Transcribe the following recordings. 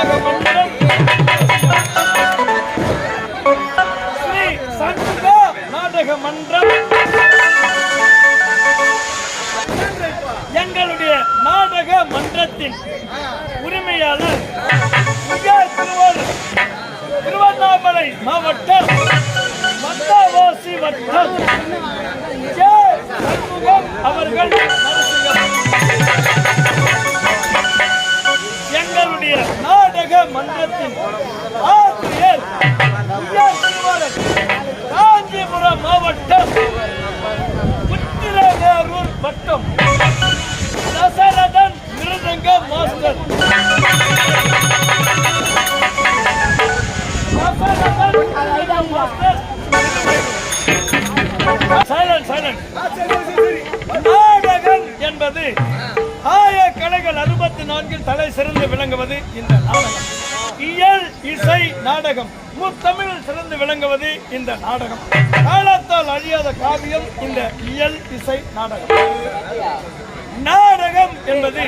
நாடக மன்றம் ஸ்ரீ சண்முகா மன்றம் எங்களுடைய நாடக மன்றத்தின் உரிமையாளர் விஜய திருவாரூர் திருவண்ணாமலை மாவட்டம் காஞ்சிபுரம் மாவட்டம் புத்திரநேரூர் வட்டம் தசரதன் மிருதங்க மாஸ்டர். தசரதன் மாஸ்டர். சைலண்ட் என்பது ஆய கலைகள் அறுபத்தி நான்கில் தலை சிறந்து விளங்குவது இந்த நாடகம். இயல் இசை நாடகம். முத்தமிழில் சிறந்து விளங்குவது இந்த நாடகம். காலத்தால் அழியாத காவியம் இந்த இயல் இசை நாடகம். நாடகம் என்பது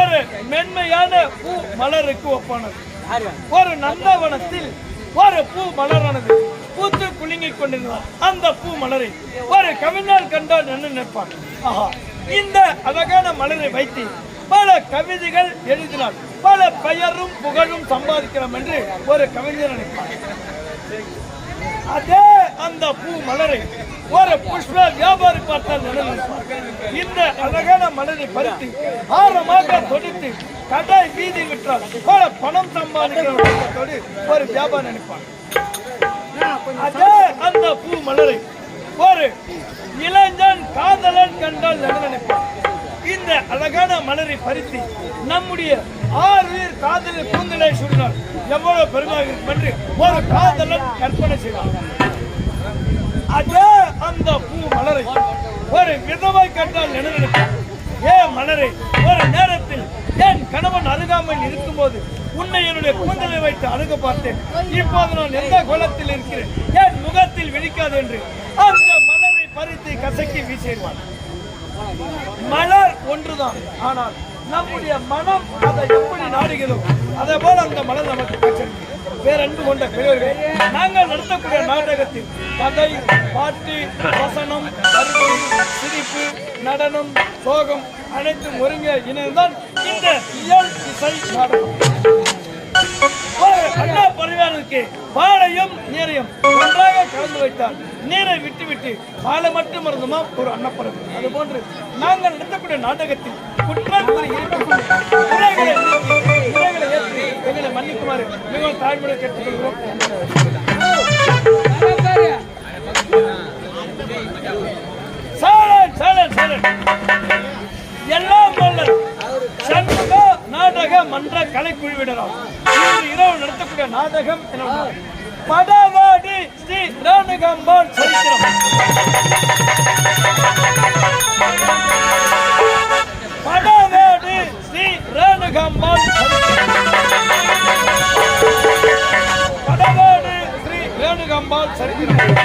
ஒரு மென்மையான பூ மலருக்கு ஒப்பானது. ஒரு நந்தவனத்தில் ஒரு பூ மலரானது. பூத்து குலுங்கிக் கொண்டிருந்தார். அந்த பூ மலரை ஒரு கவிஞர் கண்டால் நின்று நிற்பார் ஆஹா இந்த அழகான மலரை வைத்து கவிதைகள் எழுதினார் பல பெயரும் புகழும் சம்பாதிக்கலாம் என்று ஒரு கவிஞர் நினைப்பார். அதே அந்த பூ மலரை ஒரு புஷ்ப வியாபாரி பார்த்தால் நினைப்பார். இந்த அழகான மலரை பறித்து ஆரமாக தொடுத்து கடை வீதி விட்டால் பல பணம் சம்பாதிக்கிறோடு ஒரு வியாபாரி நினைப்பார். அதே அந்த பூ மலரை ஒரு இளைஞன் காதலன் கண்டால் நினைப்பார்? நினைப்பான் இந்த அழகான மலரை பறித்து நம்முடைய ஆறுயிர் காதலில் கூந்தலை சொன்னால் எவ்வளவு பெருமையாக இருக்கும் என்று ஒரு காதலன் கற்பனை செய்வார் அதே அந்த பூ மலரை ஒரு விதவை கண்டால் நினைப்பான் ஏ மலரை ஒரு நேரத்தில் என் கணவன் அருகாமையில் இருக்கும்போது உன்னை என்னுடைய கூந்தலை வைத்து அணுக பார்த்தேன். இப்போது நான் எந்த கோலத்தில் இருக்கிறேன்? என் முகத்தில் விழிக்காது என்று அந்த மலரை பறித்து கசக்கி வீசிடுவான் ஒன்றுதான். ஆனால் நம்முடைய மனம் அதை எப்படி நாடுகிறோம் அதே போல அந்த மனம் நமக்கு காட்சியளிக்கும் பேரன்பு கொண்ட பெரியவர்கள் நாங்கள் நடத்தக்கூடிய நாடகத்தில் கதை பாட்டு வசனம் சிரிப்பு நடனம் சோகம் அனைத்தும் ஒருங்க இணைந்தான் இந்த இயல் இசை நாடகம். அண்ணா பாலையும் நீரையும் ஒன்றாக கலந்து வைத்தால் நீரை விட்டு விட்டு பாலை மட்டும் இருந்துமா ஒரு அன்னப்பறவை. அது போன்று நாங்கள் நடத்தக்கூடிய நாடகத்தில் குற்றம் எங்களை மன்னிக்குமாறு மிகவும் தாழ்மையை கேட்டுக்கொள்கிறோம். சைலண்ட் சைலண்ட் சைலண்ட் எல்லாம் சண்முக நாடக மன்ற கலைக்குழுவினரால். இரவு நடத்தக்கூடிய நாடகம் படவாடி ஸ்ரீ ராமகம்பாள் சரித்திரம் படவாடி ஸ்ரீ ராமகம்பாள் படவாடி ஸ்ரீ ரேணுகம்பாள் சரித்திரம்